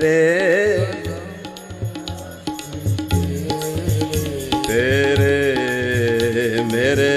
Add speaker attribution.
Speaker 1: રે तेरे मेरे